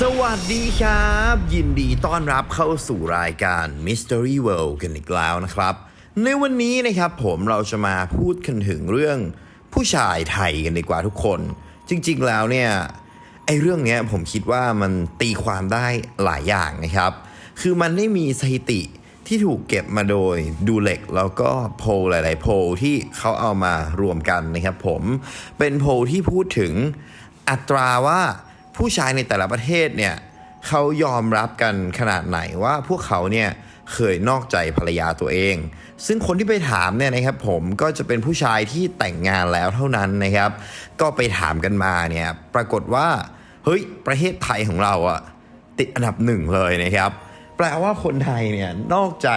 สวัสดีครับ ยินดีต้อนรับเข้าสู่รายการ Mystery World กันอีกแล้วนะครับ ในวันนี้นะครับผมเราจะมาพูดกันถึงเรื่องผู้ชายไทยกันดีกว่าทุกคน จริงๆแล้วเนี่ยไอเรื่องเนี้ยผมคิดว่ามันตีความได้หลายอย่างนะครับ คือมันได้มีสถิติที่ถูกเก็บมาโดยดูเล็กแล้วก็โพลหลาย ๆ โพลที่เขาเอามารวมกันนะครับผมเป็นโพลที่พูดถึงอัตราว่า ผู้ชายในแต่ละประเทศเนี่ยเขายอมรับกันขนาดไหนว่าพวกเขาเนี่ยเคยนอกใจภรรยาตัวเอง ซึ่งคนที่ไปถามเนี่ยนะครับผมก็จะเป็นผู้ชายที่แต่งงานแล้วเท่านั้นนะครับ ก็ไปถามกันมาเนี่ยปรากฏว่าเฮ้ยประเทศไทยของเราอะติดอันดับหนึ่งเลยนะครับ แปลว่าคนไทยเนี่ยนอกใจ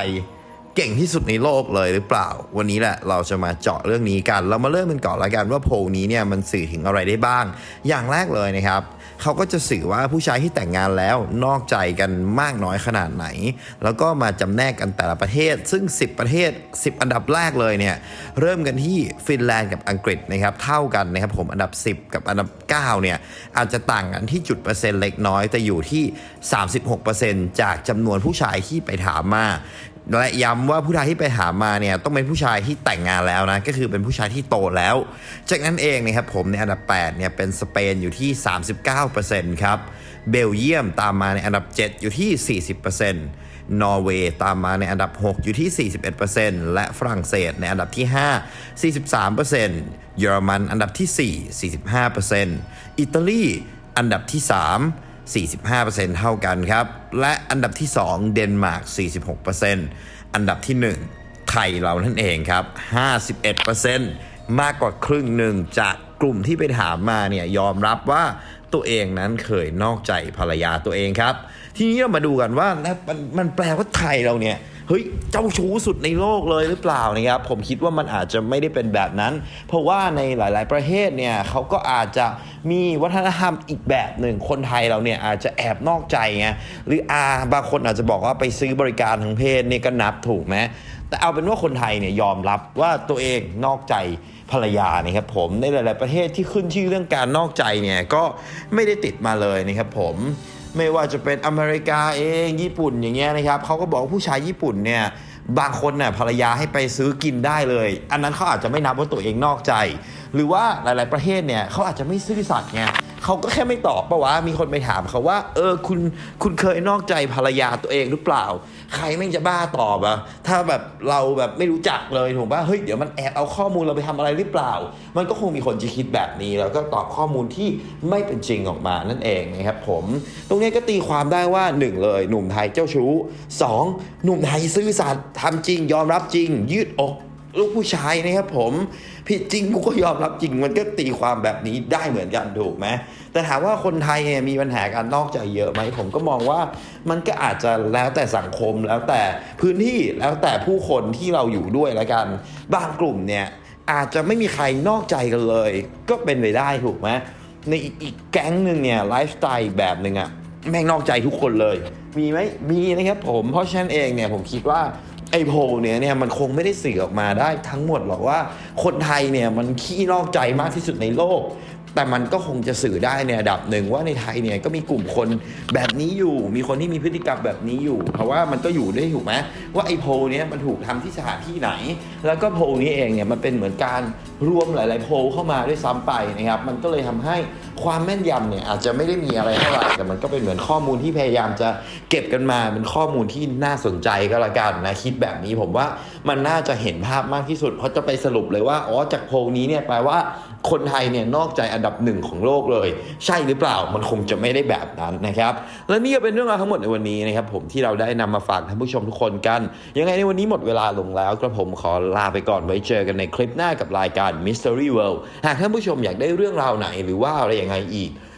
เก่งที่สุดในโลกเลยหรือเปล่า วันนี้แหละเราจะมาเจาะเรื่องนี้กัน เรามาเริ่มกันก่อนละกันว่าโพลนี้เนี่ยมันสื่อถึงอะไรได้บ้าง อย่างแรกเลยนะครับเขาก็จะสื่อว่าผู้ชายที่แต่งงานแล้วนอกใจกันมากน้อยขนาดไหน แล้วก็มาจำแนกกันแต่ละประเทศ ซึ่ง 10 ประเทศ 10 อันดับแรกเลยเนี่ยเริ่มกันที่ฟินแลนด์กับอังกฤษนะครับเท่ากันนะครับผมอันดับ 10 กับอันดับ 9 เนี่ยอาจจะต่างกันที่จุดเปอร์เซ็นต์เล็กน้อยแต่อยู่ที่ 36%จากจำนวนผู้ชายที่ไปถามมา และย้ำว่าผู้ชายที่ไปถามมาเนี่ยต้องเป็นผู้ชายที่แต่งงานแล้วนะก็คือเป็นผู้ชายที่โตแล้ว จากนั้นเองนะครับผมในอันดับ8เนี่ยเป็นสเปนอยู่ที่ 39%ครับเบลเยียมตามมาในอันดับ 7 อยู่ที่ 40%นอร์เวย์ตามมาในอันดับ 6 อยู่ที่ 41%และฝรั่งเศสในอันดับที่ 5 43%เยอรมันอันดับที่ 4 45%อิตาลีอันดับที่ 3 45%เท่ากันครับ และอันดับที่ 2 เดนมาร์ก 46%อันดับที่ 1 ไทยเรานั่นเองครับ 51%มากกว่าครึ่งหนึ่งจากกลุ่มที่ไปถามมาเนี่ยยอมรับว่าตัวเองนั้นเคยนอกใจภรรยาตัวเองครับ ทีนี้เรามาดูกันว่าแล้วมันมันแปลว่าไทยเราเนี่ย เฮ้ยเจ้าชู้สุดในโลกเลยหรือเปล่านะครับผมคิดว่ามันอาจจะไม่ได้เป็นแบบนั้น เพราะว่าในหลาย ๆ ประเทศเนี่ยเขาก็อาจจะมีวัฒนธรรมอีกแบบหนึ่งคนไทยเราเนี่ยอาจจะแอบนอกใจไงหรืออาบางคนอาจจะบอกว่าไปซื้อบริการทางเพศเนี่ยก็นับถูกไหมแต่เอาเป็นว่าคนไทยเนี่ยยอมรับว่าตัวเองนอกใจภรรยานะครับผมในหลาย ๆ ประเทศที่ขึ้นชื่อเรื่องการนอกใจเนี่ยก็ไม่ได้ติดมาเลยนะครับผม ไม่ว่าจะเป็นอเมริกาเองญี่ปุ่นอย่างเงี้ยนะครับเขาก็บอกผู้ชายญี่ปุ่นเนี่ยบางคนเนี่ยภรรยาให้ไปซื้อกินได้เลย อันนั้นเขาอาจจะไม่นับว่าตัวเองนอกใจ หรือว่าหลาย ๆประเทศเนี่ยเขาอาจจะไม่ซื่อสัตย์ไง เขาก็แค่ไม่ตอบปะวะ มีคนไปถามเขาว่า เออคุณคุณเคยนอกใจภรรยาตัวเองหรือเปล่า ใครแม่งจะบ้าตอบอะถ้าแบบเราแบบไม่รู้จักเลยถูกปะเฮ้ยเดี๋ยวมันแอบเอาข้อมูลเราไปทำอะไรหรือเปล่า มันก็คงมีคนจะคิดแบบนี้ แล้วก็ตอบข้อมูลที่ไม่เป็นจริงออกมานั่นเองนะครับผม ตรงนี้ก็ตีความได้ว่า 1 เลย หนุ่มไทยเจ้าชู้ 2. หนุ่มไทยซื่อสัตย์ทำจริงยอมรับจริง ยืดอก ลูกผู้ชายนะครับผม ผิดจริงกูก็ยอมรับจริงมันก็ตีความแบบนี้ได้เหมือนกันถูกไหมแต่ถามว่าคนไทยเนี่ยมีปัญหาการนอกใจเยอะไหมผมก็มองว่ามันก็อาจจะแล้วแต่สังคมแล้วแต่พื้นที่แล้วแต่ผู้คนที่เราอยู่ด้วยแล้วกัน บางกลุ่มเนี่ยอาจจะไม่มีใครนอกใจกันเลย ก็เป็นไปได้ถูกไหมในอีกแก๊งหนึ่งเนี่ยไลฟ์สไตล์แบบหนึ่งอะแม่งนอกใจทุกคนเลย มีไหมมีนะครับผมเพราะฉะนั้นเองเนี่ยผมคิดว่า อ้โพลเนี่ยเนี่ยมันคงไม่ได้สื่อออกมาได้ทั้งหมดหรอกว่าคนไทยเนี่ยมันขี้นอกใจมากที่สุดในโลก แต่มันก็คงจะสื่อได้ในระดับหนึ่งว่าในไทยเนี่ยก็มีกลุ่มคนแบบนี้อยู่ มีคนที่มีพฤติกรรมแบบนี้อยู่ เพราะว่ามันก็อยู่ได้ถูกไหมว่าไอ้โพลเนี่ยมันถูกทำที่สถานที่ไหน แล้วก็โพลนี้เองเนี่ยมันเป็นเหมือนการรวมหลาย ๆ โพลเข้ามาด้วยซ้ำไปนะครับมันก็เลยทำให้ความแม่นยำเนี่ยอาจจะไม่ได้มีอะไรเท่าไหร่แต่มันก็เป็นเหมือนข้อมูลที่พยายามจะเก็บกันมาเป็นข้อมูลที่น่าสนใจก็แล้วกันนะคิดแบบนี้ผมว่า มันน่าจะเห็นภาพมากที่สุด เพราะจะไปสรุปเลยว่าอ๋อจากโพลนี้เนี่ยแปลว่าคนไทยเนี่ยนอกใจอันดับหนึ่งของโลกเลย ใช่หรือเปล่ามันคงจะไม่ได้แบบนั้นนะครับ และนี่ก็เป็นเรื่องราวทั้งหมดในวันนี้นะครับผมที่เราได้นำมาฝากท่านผู้ชมทุกคนกัน ยังไงในวันนี้หมดเวลาลงแล้วกระผมขอลาไปก่อนไว้เจอกันในคลิปหน้ากับรายการ Mystery World หากท่านผู้ชมอยากได้เรื่องราวไหนหรือว่าอะไรยังไงอีก